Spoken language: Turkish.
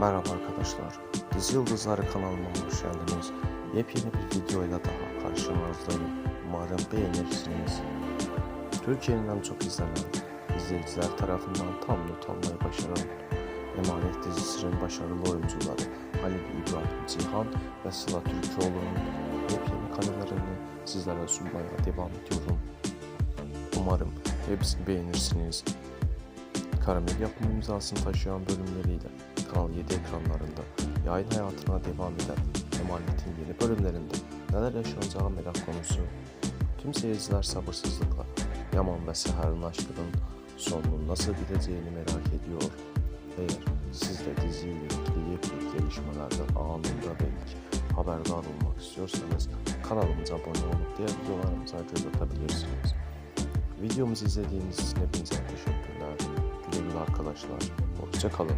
Merhaba arkadaşlar. Dizi Yıldızları kanalıma hoş geldiniz. Yepyeni bir videoyla daha karşınızdayım. Umarım beğenirsiniz. Türkiye'nin en çok izlenen izleyiciler tarafından tam not almayı başaran Emanet dizisinin başarılı oyuncuları Halil İbrahim Cihan ve Sıla Türkoğlu'nun yepyeni karelerini sizlere sunmaya devam ediyorum. Umarım hepsini beğenirsiniz. Karamel yapım imzasını taşıyan bölümleriyle Kanal 7 ekranlarında yayın hayatına devam eden Emanet'in yeni bölümlerinde neler yaşanacağı merak konusu. Tüm seyirciler sabırsızlıkla Yaman ve Seher'in aşkının sonunun nasıl gideceğini merak ediyor. Eğer siz de diziyle ilgili yepyeni gelişmelerden anında ilk haberdar olmak istiyorsanız kanalımıza abone olup diğer videolarımıza göz atabilirsiniz. Videomuzu izlediğiniz için hepinize teşekkürler. Arkadaşlar. Hoşçakalın.